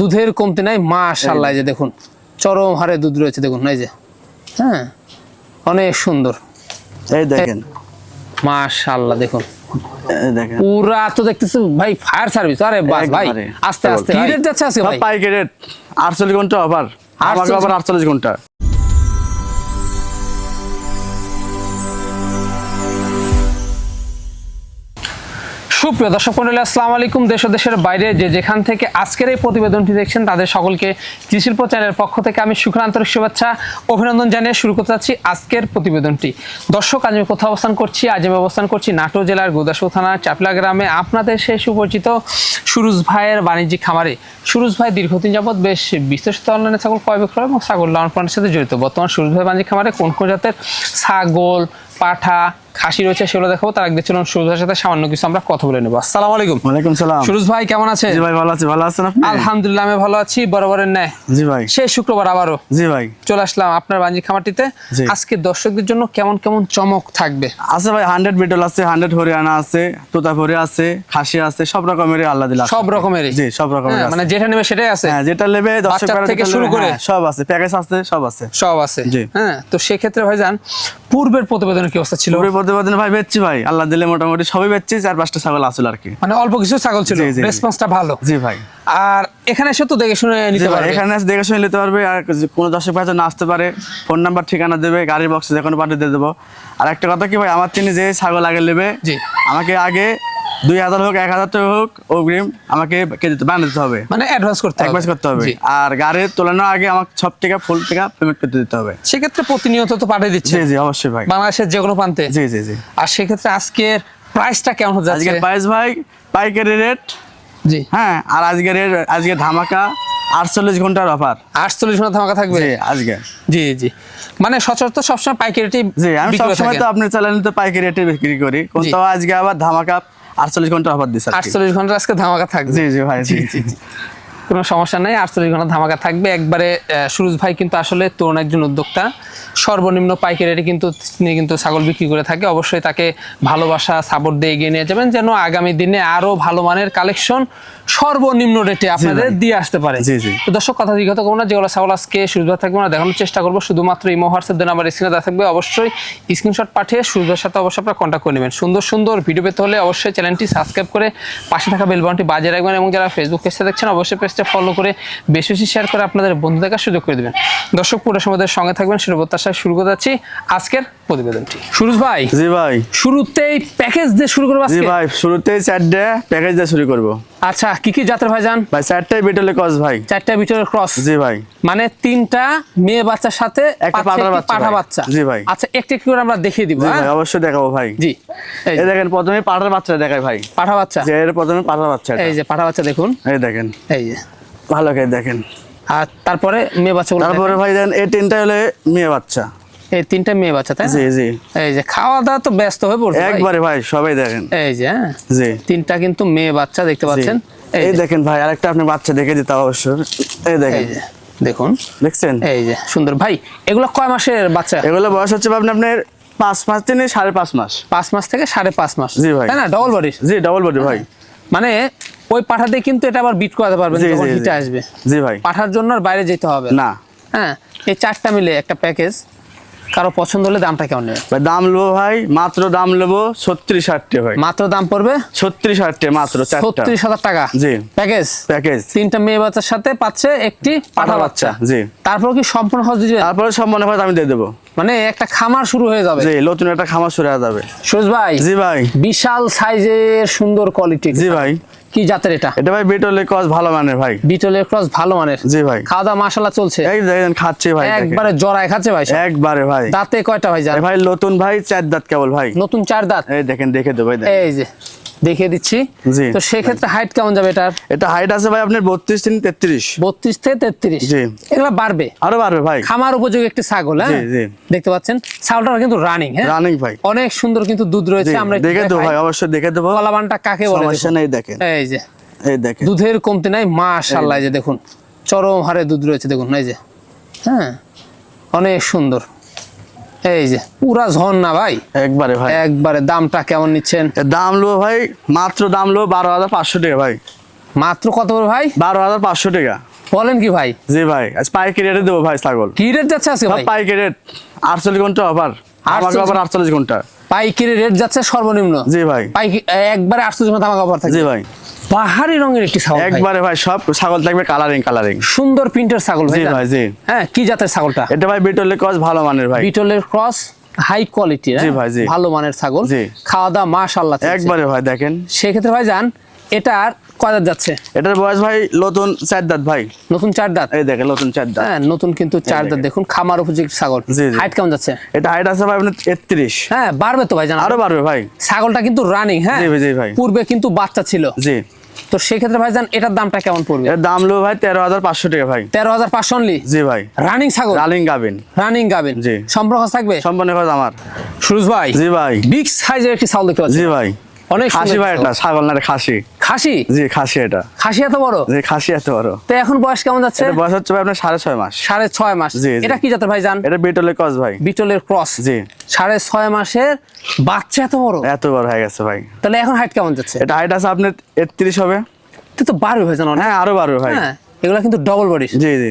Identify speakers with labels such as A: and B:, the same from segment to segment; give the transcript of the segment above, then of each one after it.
A: দুধের কমতি নাই মাশাল্লাহ যে দেখুন চরম হারে দুধ রয়েছে দেখুন এই যে হ্যাঁ অনেক সুন্দর।
B: এই দেখেন।
A: মাশাল্লাহ দেখুন। পুরা তো দেখতেছি ভাই ফায়ার সার্ভিস আরে বাস ভাই আস্তে আস্তে কি রেট যাচ্ছে আজকে ভাই?
B: পাইকারি রেট আটচল্লিশ ঘণ্টা আবার আমাকে আবার আটচল্লিশ ঘণ্টা।
A: সুপ্রিয় দর্শক মন্ডলী, আসসালামু আলাইকুম। দেশ দেশের বাইরে যে যেখান থেকে আজকের এই প্রতিবেদনটি দেখছেন, তাদের সকলকে কৃষিল্প চ্যানেলের পক্ষ থেকে আমি শুক্র আন্তরিক শুভেচ্ছা, অভিনন্দন জানিয়ে শুরু করতে যাচ্ছি আজকের প্রতিবেদনটি। দর্শক, আজ আমি কোথাও অবস্থান করছি? আজ আমি অবস্থান করছি নাটোর জেলার গোদাসু থানার চাপলা গ্রামে। আপনাদের সেই সুপরিচিত সুরুজ ভাইয়ের বাণিজ্যিক খামারে। সুরুজ ভাই দীর্ঘদিন যাবৎ বেশ বিস্তৃত অনলাইনে ছাগল ক্রয় বিক্রয় এবং ছাগল লালন পালনের সাথে জড়িত। বর্তমান সুরুজ ভাই বাণিজ্যিক খামারে কোন কোন জাতের ছাগল, পাঠা খাসি রয়েছে সেগুলো দেখাবো। তার আগে দেখছিলাম সুরুজ ভাইয়ের সাথে সামান্য কিছু আমরা কথা বলে নেব। আসসালামু আলাইকুম।
B: ওয়ালাইকুম সালাম।
A: সুরুজ ভাই কেমন আছে
B: জি ভাই ভালো আছি। ভালো আছেন আপনি?
A: আলহামদুলিল্লাহ আমি ভালো আছি। বরাবরের ন্যায়।
B: জি ভাই।
A: সেই শুক্রবার আবারও।
B: জি ভাই।
A: চলে আসলাম আপনার বাণিজ্যিক খামারটিতে। আজকে দর্শকদের জন্য কেমন কেমন চমক থাকবে?
B: আছে ভাই হান্ড্রেড বিটল আছে হান্ড্রেড হরিয়ানা আছে তোতাপুরি আছে খাসি আছে সব রকমের আল্লাহ দিলা
A: সব রকমেরই?
B: জি সব রকমের
A: হ্যাঁ, মানে যেটা নেবে সেটাই আছে?
B: হ্যাঁ যেটা নেবে দর্শক
A: বাচ্চার থেকে শুরু করে?
B: হ্যাঁ, সব আছে প্যাকেজ আছে সব আছে।
A: সব আছে।
B: জি।
A: হ্যাঁ তো সেই সেক্ষেত্রে ভাইজান পূর্বের প্রতিবেদনের কি অবস্থা ছিল?
B: পুরো পারতেন ভাই বেচছি ভাই। আল্লাহ দিলে মোটামুটি সবই বেচছি চার পাঁচটা ছাগল আসল আর কি।
A: মানে অল্প কিছু ছাগল ছিল। রেসপন্সটা ভালো।
B: জি ভাই।
A: আর এখানে এসে তো দেখে শুনে নিতে পারবে।
B: এখানে এসে দেখে শুনে নিতে পারবে। আর কোন দর্শক ভাই না আসতে পারে ফোন নাম্বার ঠিকানা দেবে গাড়ির বক্সে যে কোনো পাঠিয়ে দিয়ে দেবো। আর একটা কথা কি ভাই আমার তিনি যে ছাগল আগে নেবে
A: জি।
B: আমাকে আগে দুই হাজার হোক এক হাজার টাকা হোক অগ্রিম আমাকে দিতে হবে।
A: মানে অ্যাডভান্স করতে হবে।
B: অ্যাডভান্স করতে হবে। আর গাড়ির তোলানোর আগে আমাকে সব টাকা ফুল টাকা পেমেন্ট করতে দিতে হবে।
A: সেক্ষেত্রে প্রতিনিয়ত তো পাঠিয়ে দিচ্ছে।
B: জি জি অবশ্যই ভাই।
A: বাংলাদেশের যে কোনো প্রান্তে।
B: জি জি জি।
A: আর সেক্ষেত্রে আজকের প্রাইসটা কেমন হতে যাচ্ছে?
B: আজকের প্রাইস ভাই পাইকারি রেট
A: জি।
B: হ্যাঁ আর আজকের আজকে ধামাকা আটচল্লিশ ঘণ্টার অফার
A: আটচল্লিশ ঘণ্টা ধামাকা থাকবে?
B: আজকে।
A: জি জি। মানে সচরাচর সবসময় পাইকারিটি
B: জি আমি সবসময় তো আপনার চ্যানেলে তো পাইকারি রেটে বিক্রি করি। কিন্তু আজকে আবার ধামাকা আটচল্লিশ ঘণ্টা অফার দিচ্ছে
A: আটচল্লিশ ঘণ্টা আজকে ধামাকা থাকবে।
B: জি জি ভাই জি জি।
A: কোনো সমস্যা নাই আটচল্লিশ ঘণ্টা ধামাকা থাকবে। একবারে সুরজ ভাই কিন্তু আসলে তরুণ একজন উদ্যোক্তা। সর্বনিম্ন পাইকারি রেটে কিন্তু তিনি কিন্তু ছাগল বিক্রি করে থাকে। অবশ্যই তাকে ভালোবাসা সাপোর্ট দিয়ে এগিয়ে নিয়ে যাবেন যেন আগামী দিনে আরও ভালো মানের কালেকশন সর্বনিম্ন রেটে আপনাদের দিয়ে আসতে পারে। তো দর্শক কথা জিজ্ঞাসা করব না যেগুলো ছাগল আজকে ভাই থাকবে না দেখানোর চেষ্টা করব। শুধুমাত্র ইমো হোয়াটসঅ্যাপ দেন আমার স্ক্রিনে দেওয়া থাকবে অবশ্যই স্ক্রিনশট পাঠিয়ে সুরজ সাথে অবশ্যই আপনারা কন্ট্যাক্ট করে নেবেন। সুন্দর সুন্দর ভিডিও পেতে হলে অবশ্যই চ্যানেলটি সাবস্ক্রাইব করে পাশে থাকা বেল বাটনটি বাজিয়ে রাখবেন এবং যারা ফেসবুক পেজটা দেখছেন অবশ্যই পেজটা ফলো করে বেশি বেশি শেয়ার করে আপনাদের বন্ধু দেখার সুযোগ করে দেবেন। দর্শক পুরো সমাজের সঙ্গে থাকবেন সেটা প্রত্যাশায় শুরু করে যাচ্ছি আজকের প্রতিবেদনটি। সুরজ ভাই
B: জি ভাই।
A: শুরুতেই প্যাকেজ দিয়ে শুরু করব
B: জি ভাই শুরুতেই চারটে প্যাকেজ দিয়ে শুরু করব।
A: আচ্ছা কি কি জাতের ভাই যান
B: ভাই চারটাই বিটলে ক্রস ভাই।
A: চারটা ভিতরের ক্রস
B: জি ভাই।
A: মানে তিনটা মেয়ে বাচ্চার সাথে
B: একটা
A: পাচ্ছে
B: বাচ্চা
A: পাঠা বাচ্চা?
B: জি ভাই।
A: আচ্ছা একটু একটু করে আমরা দেখিয়ে দিব হ্যাঁ?
B: ভাই অবশ্যই দেখাবো ভাই।
A: জি। এই
B: দেখেন প্রথমে পাটার বাচ্চা দেখাই ভাই।
A: পাঠা বাচ্চা?
B: যে এর প্রথমে পাটার বাচ্চা
A: এই যে পাঠা বাচ্চা দেখুন।
B: এই দেখেন।
A: এই যে।
B: ভালো করে দেখেন।
A: আর তারপরে মেয়ে বাচ্চা
B: তারপরে ভাই দেন এই তিনটা হলে মেয়ে বাচ্চা।
A: দেখেন। এই তিনটা মেয়ে বাচ্চা তাই
B: জি জি।
A: এই যে খাওয়া দাওয়া তো ব্যস্ত হয়ে পড়ছে
B: একবারে ভাই সবাই দেখেন।
A: এই যে হ্যাঁ?
B: জি।
A: তিনটা কিন্তু মেয়ে বাচ্চা দেখতে। পাচ্ছেন। এই
B: দেখেন ভাই আরেকটা আপনি বাচ্চা দেখে দিতে অবশ্য এই দেখেন।
A: দেখুন।
B: দেখছেন?
A: এই যে সুন্দর। ভাই এগুলো কয় মাসের বাচ্চা?
B: এগুলো বয়স হচ্ছে আপনি আপনার পাঁচ মাস থেকে সাড়ে পাঁচ মাস।
A: পাঁচ মাস থেকে সাড়ে পাঁচ মাস।
B: জি ভাই।
A: তাই না? ডবল বডির
B: জি ডবল বডি ভাই।
A: মানে ওই পাঠাতে কিন্তু এটা আবার বিট করাতে পারবেন যখন হিটে আসবে।
B: জি ভাই।
A: পাঠার জন্য আর বাইরে যেতে হবে না। হ্যাঁ এই চারটা মিলে একটা প্যাকেজ কারও পছন্দ হলে দামটা কেমন নেবে
B: দাম নেব ভাই মাত্র দাম নেব ছত্রিশ ষাটটে ভাই।
A: মাত্র দাম পড়বে?
B: ছত্রিশ ষাটটে মাত্র
A: ছত্রিশ হাজার টাকা?
B: জি।
A: প্যাকেজ?
B: প্যাকেজ।
A: তিনটা মেয়ে বাচ্চার সাথে পাচ্ছে একটি পাঠা বাচ্চা।
B: জি।
A: তারপর কি সম্পূর্ণ খরচ দিবে
B: তারপরে মনে হয় আমি দিয়ে দেবো।
A: মানে একটা খামার শুরু হয়ে যাবে।
B: জি নতুন একটা খামার শুরু হয়ে যাবে।
A: সুরজ ভাই
B: জি ভাই।
A: বিশাল সাইজের সুন্দর কোয়ালিটি
B: জি ভাই।
A: কি জাতের এটা?
B: এটা ভাই বিটলের ক্রস ভালো মানের ভাই।
A: বিটলের ক্রস ভালো মানের।
B: জি ভাই।
A: খাওয়া দাওয়া মাসালা চলছে।
B: এই দেখেন খাচ্ছে ভাই
A: একবারে জড়ায় খাচ্ছে ভাই
B: একবারে ভাই।
A: দাঁতে কয়টা ভাই
B: এই ভাই নতুন ভাই চার দাঁত কেবল ভাই।
A: নতুন চার দাঁত?
B: এই দেখেন দেখে দেবো ভাই
A: এই যে। দেখিয়ে দিচ্ছি। তো সেক্ষেত্রে হাইট কেমন যাবে এটার?
B: এটা হাইট আছে ভাই আপনার বত্রিশ তিন তেত্রিশ।
A: বত্রিশ থেকে তেত্রিশ। এগুলো বাড়বে?
B: আরও পারবে ভাই।
A: খামার উপযোগী একটি ছাগল হ্যাঁ। দেখতে পাচ্ছেন ছাগলটা কিন্তু রানিং হ্যাঁ?
B: রানিং ভাই।
A: অনেক সুন্দর কিন্তু দুধ রয়েছে আমরা
B: দেখে দেবো ভাই অবশ্যই দেখে দেবো।
A: কলাবানটা কাকে বলে
B: সমস্যা। নেই দেখেন।
A: এই যে।
B: এই দেখেন।
A: দুধের কমতি নাই মাশাআল্লাহ এই যে দেখুন। চরম হারে দুধ রয়েছে দেখুন এই যে। হ্যাঁ? অনেক সুন্দর। এই যে পুরা ঝর্ণা ভাই।
B: একবারে ভাই।
A: একবারে দামটা কেমন নিচ্ছেন?
B: দাম লো ভাই মাত্র দাম লো বারো হাজার পাঁচশো টাকা ভাই।
A: মাত্র কত করে ভাই?
B: বারো হাজার পাঁচশো টাকা।
A: বলেন কি ভাই?
B: জি ভাই আজ পাইকারি রেটে দেবো ভাই ছাগল।
A: কি রেট যাচ্ছে আজকে ভাই?
B: পাইকারি রেট আটচল্লিশ ঘণ্টা অফার আমাকে
A: 48
B: আবার আটচল্লিশ ঘণ্টা।
A: পাইকারি রেট যাচ্ছে সর্বনিম্ন।
B: জি ভাই।
A: পাইকি একবারে আটশো ধামাকা অফার থাকে।
B: জি ভাই।
A: পাহাড়ি রঙের একটি ছাগল।
B: একবারে ভাই সব ছাগল থাকবে কালারিং কালারিং
A: সুন্দর প্রিন্টের ছাগল ভাই
B: জি ভাই জি।
A: হ্যাঁ কি জাতের ছাগলটা?
B: এটা ভাই বিটলে কস ভালো মানের ভাই।
A: বিটলের ক্রস হাই কোয়ালিটি
B: জি ভাই, জি।
A: ভালো মানের ছাগল।
B: জি।
A: খাওয়া দাওয়া মাশাল্লাহ চলছে।
B: একবারে ভাই দেখেন।
A: সেক্ষেত্রে ভাই যান এটার কয় দাঁত যাচ্ছে?
B: এটার বয়স ভাই নতুন চার দাঁত ভাই।
A: নতুন চার দাঁত?
B: এই দেখেন নতুন চার দাঁত।
A: হ্যাঁ নতুন কিন্তু চার দাঁত
B: দেখুন।
A: খামার উপযোগী ছাগল। হাইট কেমন যাচ্ছে?
B: এটা হাইট আছে ভাই আপনার একত্রিশ
A: হ্যাঁ বাড়বে তো ভাই জান।
B: আরও বাড়বে ভাই।
A: ছাগলটা কিন্তু রানিং হ্যাঁ?
B: জি ভাই, জি ভাই।
A: পূর্বে কিন্তু বাচ্চা ছিল।
B: জি।
A: তো সেক্ষেত্রে ভাই জান এটার দামটা কেমন পড়বে?
B: এর দাম লো ভাই তেরো হাজার পাঁচশো টাকা ভাই।
A: তেরো হাজার পাঁচশো অনলি?
B: জি ভাই।
A: রানিং ছাগল?
B: রানিং গাবিন
A: রানিং গাবেন
B: জি।
A: সম্পর্ক থাকবে?
B: সম্পর্ক খরচ আমার।
A: সুরজ ভাই
B: জি ভাই।
A: বিগ সাইজের একটি ছাগল দেখতে পাচ্ছি।
B: জি ভাই।
A: অনেক
B: খাসি ভাই এটা ছাগল না খাসি।
A: খাসি?
B: জি খাসি এটা।
A: খাসি এত বড়?
B: জি খাসি এত বড়।
A: তো এখন বয়স কেমন যাচ্ছে?
B: এটা বয়স হচ্ছে ভাই আপনার সাড়ে ছয় মাস।
A: সাড়ে ছয় মাস।
B: জি।
A: এটা কি জাতের ভাই জান?
B: এটা বিটলে কস ভাই।
A: বিটলের ক্রস।
B: জি।
A: সাড়ে ছয় মাসের বাচ্চা এত বড়?
B: এত বড় হয়ে গেছে ভাই।
A: তাহলে এখন হাইট কেমন যাচ্ছে?
B: এটা হাইট আছে আপনার একত্রিশ হবে।
A: তো বাড়বে ভাই জান
B: হ্যাঁ আরও বাড়বে ভাই
A: হ্যাঁ। এগুলো কিন্তু ডবল বডি
B: জি জি।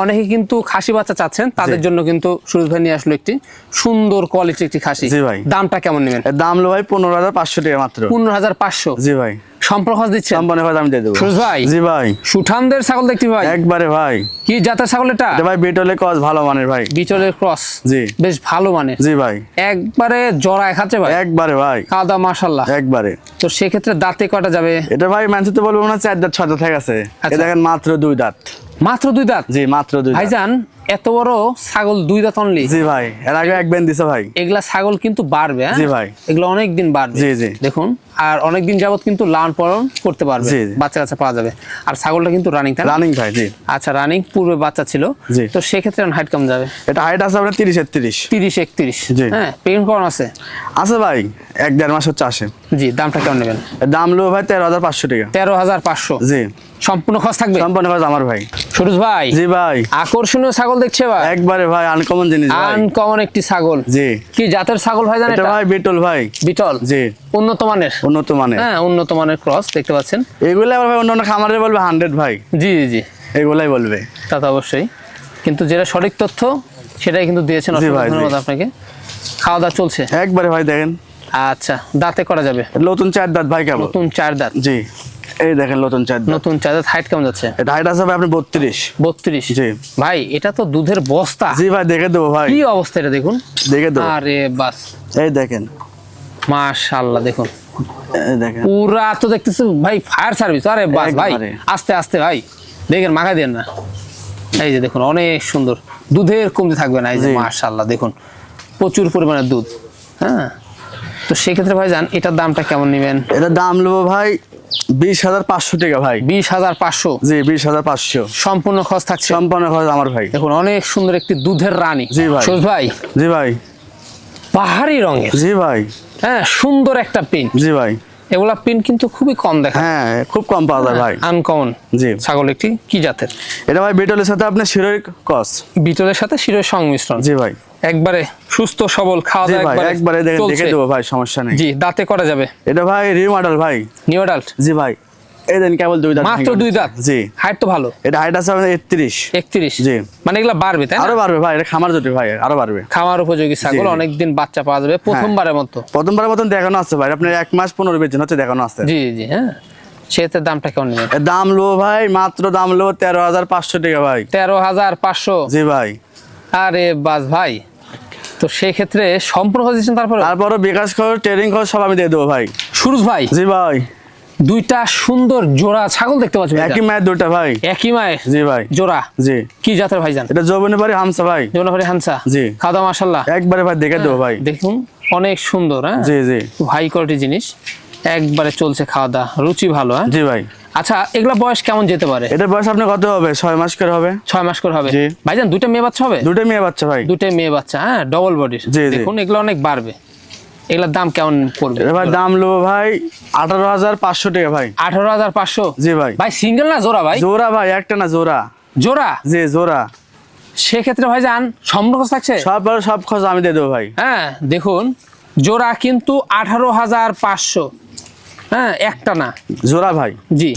A: অনেকে কিন্তু খাসি বাচ্চা চাচ্ছেন তাদের জন্য কিন্তু সুরজ ভাই নিয়ে আসলো একটি সুন্দর কোয়ালিটির একটি খাসি।
B: জি ভাই।
A: দামটা কেমন নেবেন?
B: দাম লো ভাই পনেরো হাজার পাঁচশো টাকা মাত্র।
A: পনেরো হাজার পাঁচশো।
B: জি ভাই।
A: সম্পর্ক দিচ্ছেন?
B: সম্পন্ন খরচ আমি দিয়ে দেবো।
A: সুজ ভাই।
B: জি ভাই।
A: সুঠামদের ছাগল দেখতে ভাই।
B: একবারে ভাই।
A: কি জাতের ছাগল এটা?
B: এটা ভাই বিটলে ক্রস ভালো মানের ভাই।
A: বিটলের ক্রস?
B: জি।
A: বেশ ভালো মানের।
B: জি ভাই।
A: একবারে জড়ায় খাচ্ছে ভাই।
B: একবারে ভাই।
A: কাদা মাশাআল্লাহ।
B: একবারে।
A: তো সেক্ষেত্রে দাঁতে কটা যাবে?
B: এটা ভাই মানুষ তো বলব না চার দাঁত ছয় দাঁত হয়ে গেছে।
A: আচ্ছা।
B: দেখেন মাত্র দুই দাঁত।
A: মাত্র দুই দাঁত?
B: জি মাত্র দুই দাঁত।
A: ভাইজান এত বড় ছাগল দুই দাঁত অনলি
B: জি ভাই। এর আগে এক বেন দিছে ভাই।
A: এগুলা ছাগল কিন্তু বাড়বে হ্যাঁ?
B: জি ভাই।
A: এগুলো অনেক দিন বাড়বে।
B: জি, জি।
A: দেখুন আর অনেক দিন যাবত কিন্তু লালন পালন করতে পারবে। বাচ্চা কাচ্চা পাওয়া যাবে। আর ছাগলটা কিন্তু রানিং
B: রানিং ভাই জি।
A: আচ্ছা রানিং পূর্বে বাচ্চা ছিল।
B: জি।
A: তো সেক্ষেত্রে হাইট কম যাবে।
B: এটা হাইট আছে আপনার তিরিশ একত্রিশ।
A: তিরিশ একত্রিশ।
B: জি।
A: হ্যাঁ পেমেন্ট করানো আছে।
B: আছে ভাই। এক দেড় মাস হচ্ছে আসে।
A: জি দামটা কেমন নেবেন?
B: দাম লো ভাই তেরো হাজার পাঁচশো টাকা।
A: তেরো হাজার পাঁচশো?
B: জি।
A: সম্পূর্ণ খরচ থাকবে?
B: সম্পন্ন খরচ আমার ভাই।
A: সুরজ ভাই
B: জি ভাই।
A: আকর্ষণীয় ছাগল দেখছে ভাই
B: একবারে ভাই আনকমন জিনিস
A: আনকমন একটি ছাগল।
B: জি।
A: কি জাতের ছাগল ভাই জানেন
B: এটা ভাই বিটল ভাই।
A: বিটল।
B: জি।
A: উন্নত মানের?
B: উন্নত মানে
A: হ্যাঁ উন্নত মানের ক্রস দেখতে পাচ্ছেন।
B: এগুলো আবার ভাই অন্য অন্য খামারে বলবে হান্ড্রেড ভাই।
A: জি জি জি।
B: এগুলাই বলবে।
A: তা তো অবশ্যই। কিন্তু যেটা সঠিক তথ্য সেটাই কিন্তু দিয়েছেন ধন্যবাদ আপনাকে। খাওয়া দাওয়া চলছে।
B: একবারে ভাই দেখেন।
A: আচ্ছা দাঁতে করা যাবে?
B: নতুন চার দাঁত ভাই কেমন?
A: নতুন চার দাঁত।
B: জি এই দেখেন নতুন চার দাঁত।
A: নতুন চার দাঁত হাইট কেমন যাচ্ছে?
B: এটা হাইট আছে ভাই আপনি বত্রিশ।
A: বত্রিশ?
B: জি।
A: ভাই এটা তো দুধের বস্তা।
B: জি ভাই দেখে দেবো ভাই।
A: কি অবস্থা এটা দেখুন?
B: দেখে দেবো।
A: আরে বাস।
B: এই দেখেন।
A: মাশাআল্লাহ দেখুন।
B: এই দেখেন।
A: পুরা তো দেখতেছি ভাই ফায়ার সার্ভিস আরে বাস ভাই আস্তে আস্তে ভাই। দেখেন মাখা দেন না। এই যে দেখুন অনেক সুন্দর। দুধের কমতি থাকবে না এই যে। মাশাআল্লাহ দেখুন। প্রচুর পরিমাণে দুধ হ্যাঁ? তো সেক্ষেত্রে ভাই যান এটার দামটা কেমন নেবেন?
B: এটার দাম নেব ভাই বিশ হাজার পাঁচশো টাকা ভাই।
A: বিশ হাজার পাঁচশো?
B: জি বিশ হাজার পাঁচশো।
A: সম্পূর্ণ খরচ থাকছে?
B: সম্পূর্ণ খরচ আমার ভাই।
A: দেখুন অনেক সুন্দর একটি দুধের রানী।
B: জি ভাই।
A: ভাই?
B: জি ভাই।
A: পাহাড়ি রঙের।
B: জি ভাই।
A: হ্যাঁ সুন্দর একটা পেন
B: জি ভাই।
A: এগুলা পিন কিন্তু খুবই কম দেখা
B: হ্যাঁ খুব কম পাওয়া যায় ভাই।
A: আনকমন
B: জি।
A: ছাগল একটি কি জাতের?
B: এটা ভাই বিটলের সাথে আপনার শিরোই কস।
A: বিটলের সাথে শিরোই সংমিশ্রণ।
B: জি ভাই।
A: একবারে সুস্থ সবল খাওয়া দাওয়া
B: ভাই
A: একবারে
B: একবারে দেখে দেব ভাই সমস্যা নেই।
A: জি দাঁতে করা যাবে।
B: এটা ভাই রিউ মডেল ভাই।
A: নিউ অ্যাডাল্ট
B: জি ভাই। এই দেন কেবল দুই দাঁত
A: মাত্র দুই। দাঁত?
B: জি।
A: হাইট তো ভালো।
B: এটা হাইট আছে আপনার একত্রিশ।
A: একত্রিশ?
B: জি।
A: মানে এগুলা বাড়বে তাই না?
B: আরও বাড়বে ভাই এটা খামার জুটি ভাই আরও বাড়বে।
A: খামার উপযোগী ছাগল।
B: হ্যাঁ।
A: বাচ্চা পাওয়া যাবে প্রথমবারের মতো।
B: প্রথমবারের মতন দেখানো আছে ভাই আপনার এক মাস পনেরো বেতন হচ্ছে দেখানো আছে।
A: জি জি হ্যাঁ। সেটার দামটা কেমন নেবেন?
B: দাম লো ভাই মাত্র দাম লো তেরো হাজার পাঁচশো টাকা ভাই।
A: তেরো হাজার পাঁচশো?
B: জি ভাই।
A: আরে বাস ভাই। তো সেক্ষেত্রে সম্পূর্ণ দিচ্ছেন তারপরে
B: তারপরে বিকাশ খরচ ট্রেনিং খরচ সব আমি দিয়ে দেবো ভাই।
A: সুরজ ভাই।
B: জি ভাই।
A: দুইটা সুন্দর জোড়া ছাগল দেখতে পাচ্ছি
B: একই মায়ের দুইটা ভাই।
A: একই মায়ের?
B: জি ভাই।
A: জোড়া?
B: জি।
A: কি জাতের ভাইজান?
B: এটা যৌবনী বাড়ি হামসা ভাই।
A: যমুনাপাড়ি হানসা
B: জি।
A: দাওয়া মাসাল্লাহ
B: একবারে ভাই দেখে দেবো ভাই।
A: দেখুন অনেক সুন্দর হ্যাঁ?
B: জি জি।
A: হাই কোয়ালিটি জিনিস। একবারে চলছে খাওয়া দাওয়া রুচি ভালো হ্যাঁ?
B: জি ভাই।
A: আচ্ছা এগুলা বয়স কেমন যেতে পারে?
B: এটার বয়স আপনার কত হবে? ছয় মাস করে হবে।
A: ছয় মাস করে হবে।
B: জি।
A: ভাইজান দুটো মেয়ে বাচ্চা হবে?
B: দুটো মেয়ে বাচ্চা ভাই।
A: দুইটাই মেয়ে বাচ্চা হ্যাঁ? ডবল বডি
B: জি, জি।
A: দেখুন এগুলো অনেক বাড়বে। এগুলোর দাম কেমন পড়বে?
B: ভাই দাম লো ভাই আঠারো হাজার পাঁচশো টাকা ভাই।
A: আঠারো হাজার পাঁচশো?
B: জি ভাই।
A: ভাই সিঙ্গেল না জোড়া ভাই?
B: জোড়া ভাই একটা না জোড়া।
A: জোড়া?
B: জি জোড়া।
A: সেক্ষেত্রে ভাই যান সম্পর্ক থাকছে?
B: সব সব খরচ আমি দিয়ে দেবো ভাই।
A: হ্যাঁ দেখুন জোড়া কিন্তু আঠারো হাজার পাঁচশো। হ্যাঁ একটা না।
B: জোড়া ভাই।
A: জি।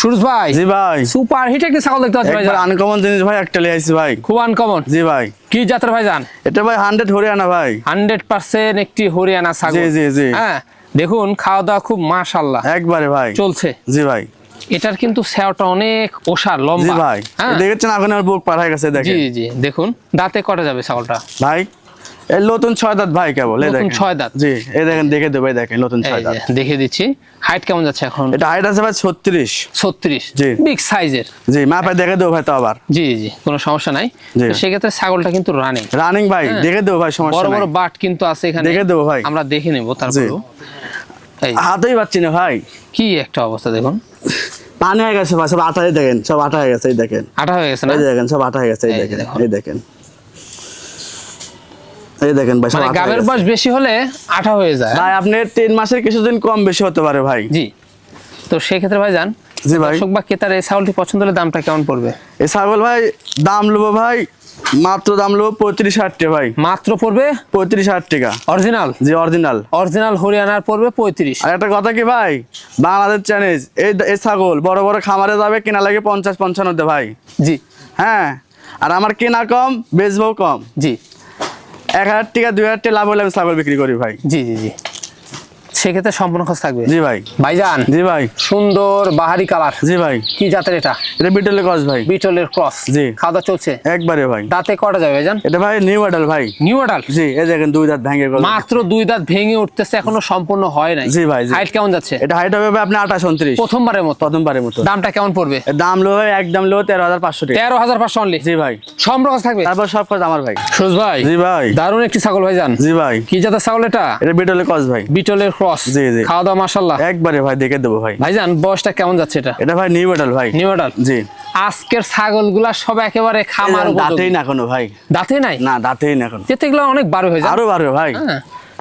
A: সুরজ ভাই।
B: জি ভাই।
A: সুপার হিট একটি ছাগল দেখতে পাচ্ছি ভাই
B: আনকমন জিনিস ভাই একটা লিয়ে আইছি ভাই।
A: খুব আনকমন
B: জি ভাই।
A: কি জাতের ভাই জান
B: এটা ভাই হান্ড্রেড হরিয়ানা ভাই।
A: হান্ড্রেড পার্সেন্ট একটি হরিয়ানা ছাগল।
B: জি, জি, জি।
A: হ্যাঁ দেখুন খাওয়া দাওয়া খুব মাশাল্লাহ
B: একবারে ভাই।
A: চলছে।
B: জি ভাই।
A: এটার কিন্তু স্যাওটা অনেক ওষার
B: জি
A: লম্বা।
B: ভাই।
A: হ্যাঁ।
B: দেখেছেন এখন আমার বুক পাঠায় গেছে
A: জি
B: দেখেন
A: জি দেখুন দাঁতে কটা যাবে ছাগলটা?
B: ভাই নতুন ছয় দাঁত ভাই কেবল
A: নতুন
B: দেখেন।
A: ছয় দাঁত।
B: জি এই দেখেন দেখে দেবো এই দেখেন নতুন ছয় দাঁত।
A: দেখে দিচ্ছি। হাইট কেমন যাচ্ছে এখন?
B: এটা হাইট আছে ভাই ছত্রিশ।
A: ছত্রিশ।
B: জি।
A: বিগ সাইজের
B: জি মাপায় দেখে দেবো ভাই তো আবার।
A: জি জি কোনো সমস্যা নাই। সেক্ষেত্রে ছাগলটা কিন্তু রানিং
B: রানিং ভাই
A: হ্যাঁ।
B: দেখে দেবো ভাই সমস্যা
A: বড় বড় বাট কিন্তু আছে এখানে।
B: দেখে দেবো ভাই।
A: আমরা দেখে নেব তারপরেও এই।
B: হাতেই পাচ্ছি না ভাই।
A: কি একটা অবস্থা দেখুন।
B: পানি হয়ে গেছে ভাই সব আটাই দেখেন সব আটা হয়ে গেছে এই দেখেন।
A: আটা হয়ে গেছে না?
B: এই দেখেন সব আটা হয়ে গেছে এই দেখেন। এই দেখেন। এই দেখেন ভাই সব
A: মানে গাবের বয়স বেশি হলে আঠা হয়ে যায়।
B: ভাই আপনার তিন মাসের কিছুদিন কম বেশি হতে পারে ভাই।
A: জি। তো সেক্ষেত্রে ভাই যান
B: জি ভাই।
A: দর্শক বা ক্রেতার এই ছাগলটি পছন্দ হলে দামটা কেমন পড়বে?
B: এই ছাগল ভাই দাম নেব ভাই মাত্র দাম নেব পঁয়ত্রিশ হাজার টাকা ভাই।
A: মাত্র পড়বে?
B: পঁয়ত্রিশ হাজার টাকা।
A: অরিজিনাল?
B: জি অরিজিনাল।
A: অরিজিনাল হরিয়ানার পড়বে পঁয়ত্রিশ।
B: আর একটা কথা কি ভাই বাংলাদেশ চ্যালেঞ্জ এই এই ছাগল বড় বড় খামারে যাবে কেনা লাগে পঞ্চাশ পঞ্চান্নতে ভাই।
A: জি।
B: হ্যাঁ আর আমার কেনা কম বেচবো কম।
A: জি।
B: এক হাজার টাকা, দুই হাজার টাকা লাভ হলে আমি ছাগল বিক্রি করি ভাই।
A: জি জি জি। সেক্ষেত্রে সম্পূর্ণ থাকবে।
B: জি ভাই।
A: ভাইজান
B: জি ভাই।
A: সুন্দর বাহারি কালার।
B: জি ভাই।
A: কি জাতের এটা?
B: এটা বিটলে কস ভাই।
A: বিটলের ক্রস
B: জি।
A: খাওয়া চলছে?
B: একবারে ভাই।
A: দাঁতে কটা যাবে ভাইজান?
B: এটা ভাই নিউ মডেল ভাই।
A: নিউ
B: জি এই দেখেন দুই দাঁত ভেঙে গেল।
A: মাত্র দুই দাঁত ভেঙে উঠতেছে এখনও সম্পূর্ণ হয় নাই।
B: জি ভাই,
A: হাইট কেমন যাচ্ছে?
B: এটা হাইট হবে আপনি আঠাশ উনত্রিশ।
A: প্রথমবারের মতো।
B: প্রথমবারের মতো।
A: দামটা কেমন পড়বে?
B: দাম লো ভাই একদম লো তেরো হাজার পাঁচশো টাকা।
A: তেরো হাজার পাঁচশো অনলি
B: জি ভাই।
A: সম্পর্ক থাকবে?
B: তারপর সব কাজ আমার ভাই।
A: সুজ ভাই
B: জি ভাই।
A: দারুণ একটি ছাগল ভাই যান
B: জি ভাই।
A: কি জাতের ছাগল এটা?
B: এটা বিটলে কস ভাই।
A: বিটলের ক্রস
B: জি, জি।
A: খাওয়া দাওয়া
B: একবারে ভাই দেখে দেবো ভাই।
A: ভাইজান বয়সটা কেমন যাচ্ছে এটা?
B: এটা ভাই নিউ মডেল ভাই।
A: নিউ অডাল
B: জি।
A: আজকের ছাগলগুলা সব একেবারে খামার
B: দাঁতেই না কোনো ভাই।
A: দাঁতে নাই?
B: না দাঁতেই না কোনো
A: এগুলো অনেক বারো হয়ে যায়।
B: আরও বাড়বে ভাই।
A: হ্যাঁ।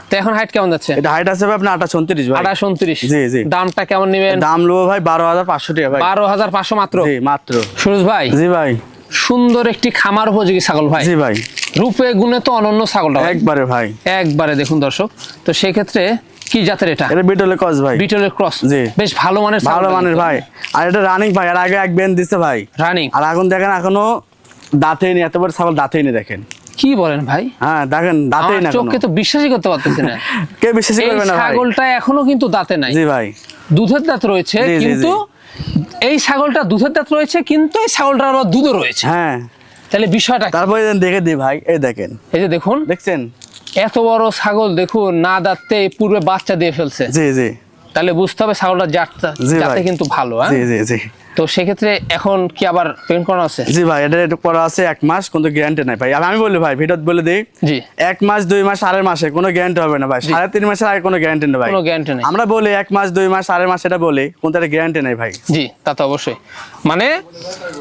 A: তো এখন হাইট কেমন যাচ্ছে?
B: এটা হাইট আছে ভাই আপনার আঠাশ উনত্রিশ ভাই।
A: আঠাশ উনত্রিশ।
B: জি, জি।
A: দামটা কেমন নেবেন?
B: দাম লো ভাই বারো হাজার পাঁচশো টাকা ভাই।
A: বারো হাজার পাঁচশো মাত্র।
B: জি মাত্র।
A: সুরজ ভাই
B: জি ভাই।
A: সুন্দর একটি খামার উপযোগী ছাগল ভাই।
B: জি ভাই।
A: রূপে গুণে তো অনন্য ছাগলটা।
B: একবারে ভাই।
A: একবারে দেখুন দর্শক। তো সেই ক্ষেত্রে কি জাতের এটা?
B: এটা কস ভাই।
A: বিটলের ক্রস
B: জি।
A: বেশ ভালো মানের
B: ভালো মানের ভাই। আর এটা রানিং ভাই আর আগে এক বেন দিছে ভাই।
A: রানিং
B: আর এখন দেখেন এখনও দাঁতেই নি এত বড় ছাগল দাঁতেই নি দেখেন।
A: কি বলেন ভাই?
B: হ্যাঁ দেখেন দাঁতেই না
A: চোখকে তো বিশ্বাসই করতে পারতেছি না।
B: কে করবে না ভাই।
A: ছাগলটা এখনও কিন্তু দাঁতে নাই।
B: জি ভাই।
A: দুধের দাঁত রয়েছে কিন্তু এই ছাগলটা দুধের দাঁত রয়েছে কিন্তু এই ছাগলটার আবার দুধও রয়েছে।
B: হ্যাঁ।
A: তাহলে বিষয়টা?
B: তারপরে দেখে দিই ভাই এই দেখেন।
A: এই যে দেখুন।
B: দেখছেন?
A: এত বড় ছাগল দেখুন না দাঁড়তে পূর্বে বাচ্চা দিয়ে ফেলছে।
B: জি জি।
A: তাহলে বুঝতে হবে ছাগলটা জাতটা জাতে কিন্তু ভালো হ্যাঁ?
B: জি জি জি।
A: তো সেক্ষেত্রে এখন কি আবার পেমেন্ট করানো আছে?
B: জি ভাই এটা একটু করা আছে এক মাস কোনো গ্যারান্টি নাই ভাই। আমি বলি ভাই ভিডিওত বলে দিই
A: জি।
B: এক মাস দুই মাস আড়াই মাসে কোনো গ্যারান্টি হবে না ভাই। সাড়ে তিন মাসের আগে কোনো গ্যারান্টি নেই ভাই।
A: কোনো গ্যারান্টি নেই।
B: আমরা বলি এক মাস দুই মাস আড়াই মাস এটা বলি কোনো তার গ্যারান্টি নেই ভাই।
A: জি তা তো অবশ্যই। মানে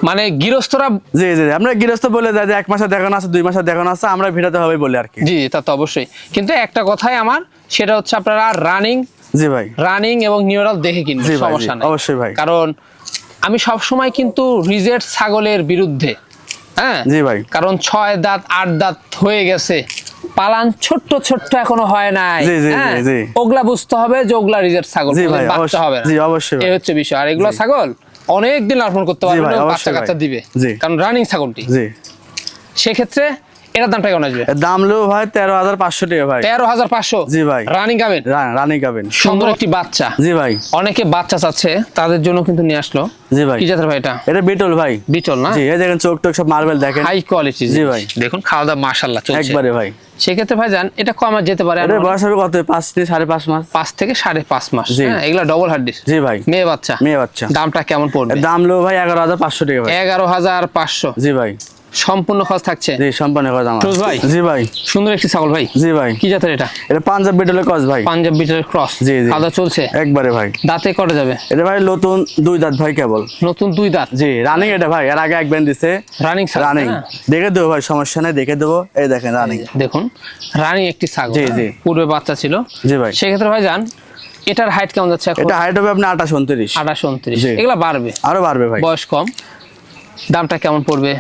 A: মানে গৃহস্থরা
B: জি জি জি। আমরা গৃহস্থ বলে দেয় যে এক মাসে দেখানো আছে দুই মাসে দেখানো আছে আমরা ভিডিওতে হবে বলি আর কি।
A: জি তা তো অবশ্যই। কিন্তু একটা কথাই আমার সেটা হচ্ছে আপনারা রানিং
B: জি ভাই।
A: রানিং এবং নিউরাল দেখে কিনবেন সমস্যা নেই।
B: অবশ্যই ভাই।
A: কারণ আমি সব সময় কিন্তু রিজেক্ট ছাগলের বিরুদ্ধে হ্যাঁ?
B: জি ভাই।
A: কারণ ছয় দাঁত আট দাঁত হয়ে গেছে। পালান ছোট্ট ছোট্ট এখনও হয় নাই হ্যাঁ? ওগুলা বুঝতে হবে যে ওগুলা রিজেক্ট ছাগল বাচ্চা হবে
B: জি, অবশ্যই
A: এই হচ্ছে বিষয়। আর এগুলো ছাগল অনেক দিন লালন করতে পারবে বাচ্চা কাচ্চা দিবে। কারণ রানিং ছাগলটি।
B: জি।
A: সেক্ষেত্রে এটার দামটা কেমন আসবে?
B: দাম লো ভাই তেরো হাজার পাঁচশো টাকা ভাই।
A: তেরো হাজার পাঁচশো?
B: জি ভাই।
A: রানিং গাবেন
B: রা- রানী গাবেন
A: সুন্দর একটি বাচ্চা।
B: জি ভাই।
A: অনেকে বাচ্চা চাচ্ছে তাদের জন্য কিন্তু নিয়ে আসলো।
B: জি ভাই।
A: কি জাতের ভাই এটা?
B: এটা বিটল ভাই।
A: বিটল না?
B: জি এই দেখেন চোখ টোক সব মার্বেল দেখেন।
A: হাই কোয়ালিটি
B: জি। ভাই।
A: দেখুন খাওয়া দাওয়া মাশাল্লাহ চলছে।
B: একবারে ভাই।
A: সেক্ষেত্রে ভাই যান এটা কমা যেতে পারে?
B: এটা বয়স হবে কত? পাঁচ থেকে সাড়ে পাঁচ মাস।
A: পাঁচ থেকে সাড়ে পাঁচ মাস
B: জি।
A: হ্যাঁ এগুলা ডবল হার্ডিস
B: জি ভাই।
A: মেয়ে বাচ্চা।
B: মেয়ে বাচ্চা।
A: দামটা কেমন পড়বে?
B: দাম লো ভাই এগারো হাজার পাঁচশো টাকা ভাই।
A: এগারো হাজার পাঁচশো।
B: জি ভাই।
A: সম্পূর্ণ খরচ থাকছে?
B: জি করে দাম
A: ফিরোজ ভাই।
B: জি ভাই।
A: সুন্দর একটি ছাগল ভাই।
B: জি ভাই।
A: কি জাতের এটা?
B: এটা পাঞ্জাব বিটলের কস ভাই।
A: পাঞ্জাব বিটের ক্রস
B: জি, জি।
A: দাওয়া চলছে?
B: একবারে ভাই।
A: দাঁতে কটা যাবে?
B: এটা ভাই নতুন দুই দাঁত ভাই কেবল।
A: নতুন দুই দাঁত?
B: জি রানিং এটা ভাই। এর আগে এক ব্যান্ড দিছে।
A: রানিং
B: রানিং দেখে দেবো ভাই সমস্যা নেই দেখে দেবো। এই দেখেন রানিং
A: দেখুন রানিং একটি ছাগল
B: জি,
A: হ্যাঁ?
B: জি।
A: পূর্বে বাচ্চা ছিল।
B: জি ভাই।
A: সেক্ষেত্রে ভাই যান এটার হাইট কেমন যাচ্ছে
B: এটা হাইট হবে আপনার আঠাশ উনত্রিশ।
A: আঠাশ উনত্রিশ। এগুলা বাড়বে।
B: আরও বাড়বে ভাই।
A: বয়স কম। দামটা কেমন পড়বে?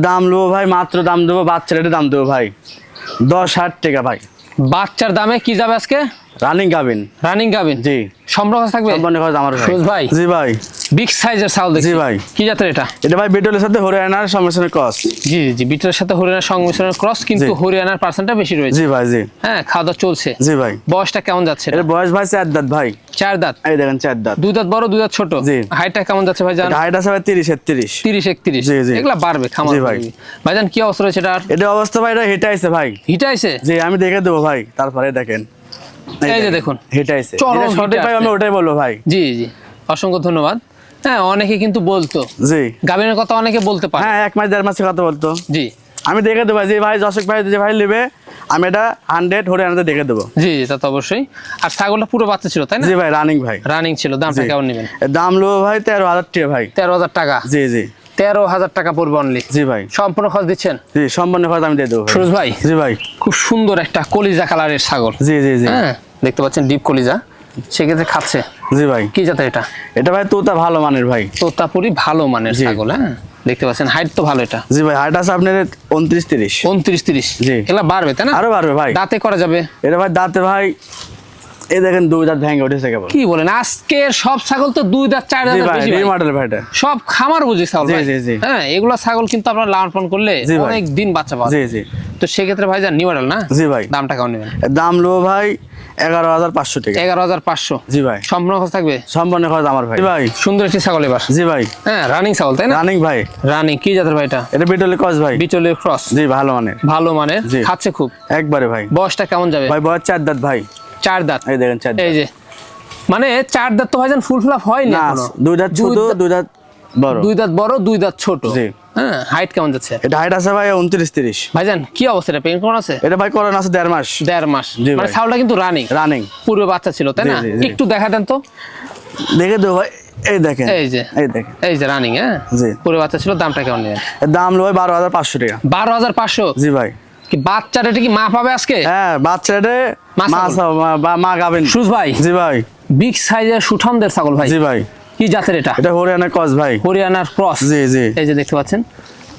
B: দাম দেবো ভাই মাত্র দাম দেবো বাচ্চার দাম দেবো ভাই। দশ হাজার টাকা ভাই।
A: বাচ্চার দামে কি যাবে আজকে?
B: রানিং গাবিন
A: রানিং গাবিন
B: জি।
A: সম্পর্ক থাকবে?
B: সম্পন্ন খরচ আমার
A: সুরজ ভাই?
B: জি ভাই।
A: বিগ সাইজের ছাগল দেখছি
B: জি ভাই।
A: কি জাতের এটা?
B: এটা ভাই বিটলের সাথে হরিয়ানার সংমিশ্রণের ক্রস
A: জি জি বিটের সাথে হরিয়ানার সংমিশ্রণের ক্রস কিন্তু। হরিয়ানার পার্সেন্টটা বেশি রয়েছে।
B: জি ভাই জি।
A: হ্যাঁ খাওয়া দাওয়া চলছে।
B: জি ভাই।
A: বয়সটা কেমন যাচ্ছে এটা?
B: বয়স ভাই চার দাঁত ভাই।
A: চার দাঁত?
B: এই দেখেন চার দাঁত।
A: দুই দাঁত বড় দুই দাঁত ছোট?
B: জি।
A: হাইটটা কেমন যাচ্ছে ভাই জান?
B: হাইট আছে ভাই তিরিশ একত্রিশ।
A: তিরিশ একত্রিশ?
B: জি, জি।
A: এগুলা বাড়বে খামার
B: জি ভাই।
A: ভাইজান কি অবস্থা রয়েছে এটা
B: এটা অবস্থা ভাই এটা হেঁটে আইছে ভাই।
A: হিটা আছে
B: জি আমি দেখে দেবো ভাই তারপরে দেখেন।
A: এই যে দেখুন।
B: সঠিক ভাই আমি ওটাই বলব ভাই।
A: জি জি। অসংখ্য ধন্যবাদ। হ্যাঁ অনেকে কিন্তু বলতো।
B: জি।
A: কথা অনেকে বলতে পারে।
B: হ্যাঁ এক মাস দেড় মাসের কথা বলতো।
A: জি।
B: আমি দেখে দেবো যে ভাই দর্শক ভাই যে ভাই নেবে আমি এটা হান্ড্রেড হরিয়ানাতে দেখে দেবো।
A: জি জি তা তো অবশ্যই। আর ছাগলটা পুরো বাচ্চা ছিল তাই না?
B: জি ভাই রানিং ভাই।
A: রানিং ছিল দামটা কেমন নেবেন?
B: দাম লো ভাই তেরো হাজার টাকা ভাই।
A: তেরো হাজার টাকা।
B: জি জি।
A: তেরো হাজার টাকা পড়বে অনলি
B: জি ভাই।
A: সম্পূর্ণ খরচ দিচ্ছেন?
B: জি সম্পন্ন খরচ আমি দিয়ে দেবো।
A: সুরজ ভাই
B: জি ভাই।
A: খুব সুন্দর একটা কলিজা কালারের ছাগল।
B: জি জি জি।
A: হ্যাঁ দেখতে পাচ্ছেন ডিপ কলিজা। সেক্ষেত্রে খাচ্ছে।
B: জি ভাই।
A: কি জাতের এটা?
B: এটা ভাই তোতা ভালো মানের ভাই।
A: তোতাপুরি ভালো মানের। ছাগল হ্যাঁ? দেখতে পাচ্ছেন হাইট তো ভালো এটা।
B: জি ভাই হাইট আছে আপনার উনত্রিশ তিরিশ।
A: উনত্রিশ তিরিশ।
B: জি।
A: এগুলা বাড়বে তাই না?
B: আরও বাড়বে ভাই।
A: দাঁতে করা যাবে।
B: এটা ভাই দাঁতে ভাই এই দেখেন দুই দাঁত ভেঙে উঠেছে কেবল।
A: কি বলেন? আজকের সব ছাগল তো দুই দাঁত চার দাঁত বেশি।
B: মডেল ভাই। এটা
A: সব খামার বুঝি ছাগল
B: জি, জি, জি।
A: হ্যাঁ এগুলা ছাগল কিন্তু আপনার লালন পালন করলে অনেক দিন বাচ্চা পাওয়া
B: জি জি।
A: তো সেক্ষেত্রে ভাই যান নিউ মডেল না
B: জি ভাই।
A: দামটা কেমন নেবেন?
B: দাম লো ভাই এগারো হাজার পাঁচশো টাকা।
A: এগারো হাজার পাঁচশো।
B: জি ভাই।
A: সম্পূর্ণ খরচ থাকবে?
B: খরচ আমার ভাই। ভাই।
A: সুন্দর একটি ছাগল এবার।
B: জি ভাই।
A: হ্যাঁ রানিং ছাগল তাই না?
B: রানিং ভাই।
A: রানিং কি জাতের ভাই এটা?
B: এটা বিটলের কস ভাই।
A: ক্রস
B: জি ভালো মানের।
A: ভালো। খাচ্ছে খুব।
B: একবারে ভাই।
A: বয়সটা কেমন যাবে?
B: ভাই বয়স চার দাঁত ভাই।
A: চার দাঁত।
B: এই দেখেন চার
A: এই যে। মানে চার দাঁত তো ভাইজান ফুল ফ্লাপ হয়নি
B: না দুই দাঁত ছোট
A: দুই দাঁত-
B: বড়।
A: দুই দাঁত বড় দুই দাঁত ছোট।
B: জি।
A: হ্যাঁ হাইট কেমন যাচ্ছে?
B: এটা হাইট আছে ভাই উনত্রিশ তিরিশ।
A: ভাইজান কি অবস্থা এটা? পেন কোন আছে?
B: এটা ভাই করেন আছে দেড় মাস।
A: দেড় মাস। মানে
B: ভাই।
A: ছাগলটা কিন্তু রানিং
B: রানিং
A: পূর্বে বাচ্চা ছিল তাই না। একটু দেখা দেন তো।
B: দেখে দেবো ভাই এই দেখেন।
A: এই যে।
B: এই দেখেন।
A: এই যে রানিং হ্যাঁ?
B: জি।
A: পূর্বে বাচ্চা ছিল দামটা কেমন
B: এর দাম লো ভাই বারো হাজার পাঁচশো টাকা।
A: বারো হাজার পাঁচশো?
B: জি ভাই।
A: কি বাচ্চাটা কি মা পাবে আজকে?
B: হ্যাঁ বাচ্চাটা
A: মা
B: মা গাবেন
A: সুজ ভাই
B: জি ভাই।
A: বিগ সাইজের সুঠামদের ছাগল ভাই।
B: জি ভাই।
A: কি জাতের এটা?
B: এটা হরিয়ানা কস ভাই।
A: হরিয়ানার ক্রস?
B: জি জি।
A: এই যে দেখতে পাচ্ছেন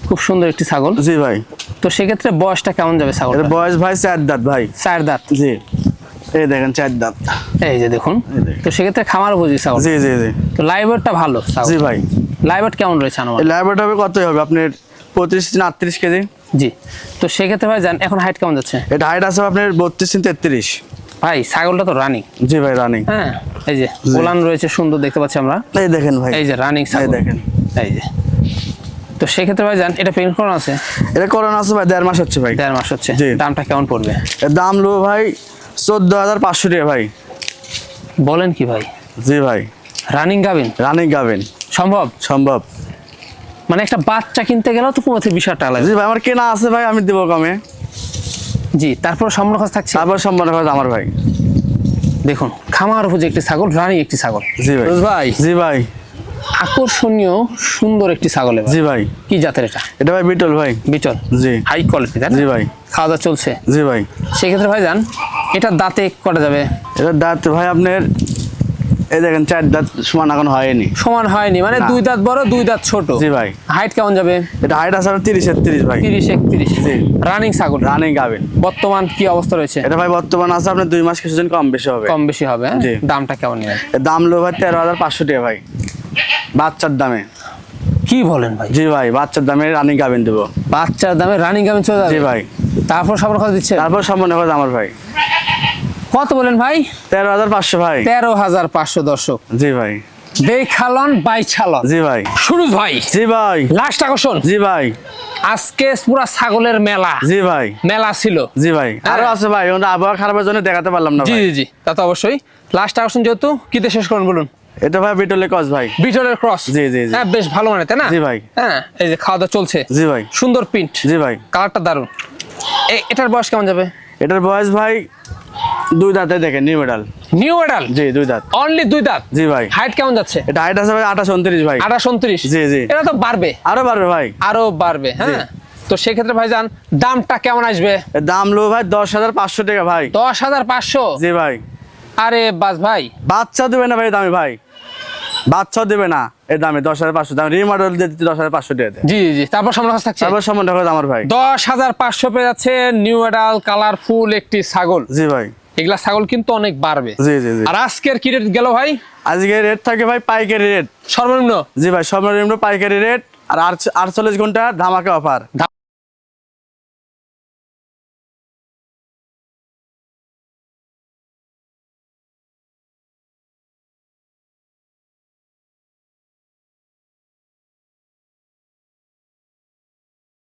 A: খুব সুন্দর একটি ছাগল।
B: জি ভাই।
A: তো সেক্ষেত্রে বয়সটা কেমন যাবে ছাগল
B: বয়স ভাই চার দাঁত ভাই।
A: চার দাঁত?
B: জি। এই দেখেন চার দাঁত।
A: এই যে দেখুন তো সেক্ষেত্রে খামার বুঝি ছাগল।
B: জি জি জি।
A: তো লাইভেরটা ভালো
B: জি ভাই।
A: লাইভের কেমন রয়েছে আমার
B: এই ল্যাবরেট হবে কতই হবে? আপনার পঁয়ত্রিশ থেকে আটত্রিশ কেজি।
A: জি। তো সেক্ষেত্রে ভাই জান এখন হাইট কেমন যাচ্ছে?
B: এটা হাইট আছে আপনার বত্রিশ থেকে তেত্রিশ।
A: ভাই ছাগলটা তো রানিং
B: জি ভাই রানিং
A: হ্যাঁ এই যে গোলান রয়েছে সুন্দর দেখতে পাচ্ছি আমরা।
B: এই দেখেন ভাই।
A: এই যে রানিং ছাগল।
B: দেখেন।
A: এই যে। তো সেক্ষেত্রে ভাই জান এটা পেন্ট করানো আছে?
B: এটা করোনা আছে ভাই দেড় মাস হচ্ছে ভাই।
A: দেড় মাস হচ্ছে। দামটা কেমন পড়বে?
B: দাম লো ভাই চোদ্দ হাজার পাঁচশো টাকা ভাই।
A: বলেন কি ভাই?
B: জি ভাই।
A: রানিং গাবেন?
B: রানিং গাবেন।
A: সম্ভব?
B: সম্ভব।
A: মানে একটা বাচ্চা কিনতে গেলেও তো পনেরো থেকে বিশ হাজার টাকা লাগে
B: জি ভাই আমার কেনা আছে ভাই আমি দেবো কমে।
A: জি তারপর সম্পূর্ণ খরচ থাকছে?
B: তারপর সম্মান খরচ আমার ভাই।
A: দেখুন খামার উপযোগী একটি ছাগল রানিং একটি ছাগল।
B: জি ভাই।
A: রোজ ভাই?
B: জি ভাই।
A: আকর্ষণীয় সুন্দর একটি ছাগল
B: জি ভাই।
A: কি জাতের এটা?
B: এটা ভাই বিটল ভাই।
A: বিটল?
B: জি।
A: হাই কোয়ালিটি তাই না?
B: জি ভাই।
A: খাওয়া দাওয়া চলছে?
B: জি ভাই।
A: সেক্ষেত্রে ভাই যান এটা দাঁতে করা যাবে?
B: এটা দাঁত ভাই আপনার এই দেখেন চার দাঁত সমান এখন হয়নি।
A: সমান হয়নি মানে দুই দাঁত বড় দুই দাঁত ছোট।
B: জি ভাই।
A: হাইট কেমন যাবে?
B: এটা হাইট আছে তিরিশ একত্রিশ ভাই।
A: তিরিশ একত্রিশ।
B: জি।
A: রানিং ছাগল?
B: রানিং গাবেন
A: বর্তমান কি অবস্থা রয়েছে?
B: এটা ভাই বর্তমান আছে আপনার দুই মাস কিছুদিন কম বেশি হবে।
A: কম বেশি হবে হ্যাঁ? দামটা কেমন নেবেন?
B: দাম লো ভাই তেরো হাজার পাঁচশো টাকা ভাই। বাচ্চার দামে।
A: কি বলেন ভাই?
B: জি ভাই বাচ্চার দামে রানিং গাবেন দেবো।
A: বাচ্চার দামে রানিং গাভিন চলে যাবে?
B: জি ভাই।
A: তারপর সবার কথা দিচ্ছে
B: তারপর সম্মান খরচ আমার ভাই।
A: কত বলেন ভাই?
B: তেরো হাজার পাঁচশো ভাই।
A: তেরো হাজার পাঁচশো দর্শক।
B: জি ভাই।
A: দেখালন বাই ছালন
B: জি ভাই।
A: শুরু ভাই।
B: জি ভাই।
A: লাস্ট আকর্ষণ।
B: জি ভাই।
A: আজকে পুরা ছাগলের মেলা।
B: জি ভাই।
A: মেলা ছিল।
B: জি ভাই। আরও আছে ভাই আবহাওয়া খারাপের জন্য দেখাতে পারলাম না
A: জি জি তা তো অবশ্যই। লাস্ট আকর্ষণ যেহেতু কিতে শেষ করুন বলুন?
B: এটা ভাই বিটলে কস ভাই।
A: বিটলের ক্রস
B: জি, জি।
A: হ্যাঁ বেশ ভালো মানে তাই না?
B: জি ভাই।
A: হ্যাঁ এই যে খাওয়া দাওয়া চলছে।
B: জি ভাই।
A: সুন্দর প্রিন্ট
B: জি ভাই।
A: কালারটা দারুণ এ- এটার বয়স কেমন যাবে?
B: এটার বয়স ভাই দুই দাঁতে দেখেন নিউ মেডাল
A: নিউ এডাল
B: জি দুই দাঁত।
A: অনলি দুই দাঁত?
B: জি ভাই।
A: হাইট কেমন যাচ্ছে?
B: এটা হাইট আছে ভাই আঠাশ উনত্রিশ ভাই।
A: আঠাশ উনত্রিশ
B: জি, জি।
A: এটা তো বাড়বে।
B: আরও বাড়বে ভাই।
A: আরও বাড়বে হ্যাঁ? তো সেক্ষেত্রে ভাই যান দামটা কেমন আসবে?
B: দাম লো ভাই দশ হাজার পাঁচশো টাকা ভাই।
A: দশ হাজার পাঁচশো?
B: জি ভাই।
A: আরে বাস ভাই।
B: বাচ্চা দেবে না ভাই দামি ভাই। বাচ্চা দেবে না এর দামে দশ হাজার পাঁচশো। দাম রিমডেল দিতে দশ হাজার পাঁচশো টাকা
A: জি জি তারপর সামনে কাছে থাকছে?
B: তারপর সামনে আমার ভাই।
A: দশ হাজার পাঁচশো পেয়ে যাচ্ছে নিউ এডাল কালারফুল একটি ছাগল।
B: জি ভাই।
A: এগুলা ছাগল কিন্তু অনেক বাড়বে।
B: জি জি জি।
A: আর আজকের কি রেট গেল ভাই?
B: আজকে রেট থাকে ভাই পাইকারি রেট
A: সর্বনিম্ন?
B: জি ভাই সর্বনিম্ন পাইকারি রেট আর আটচল্লিশ ঘণ্টা ধামাকা অফার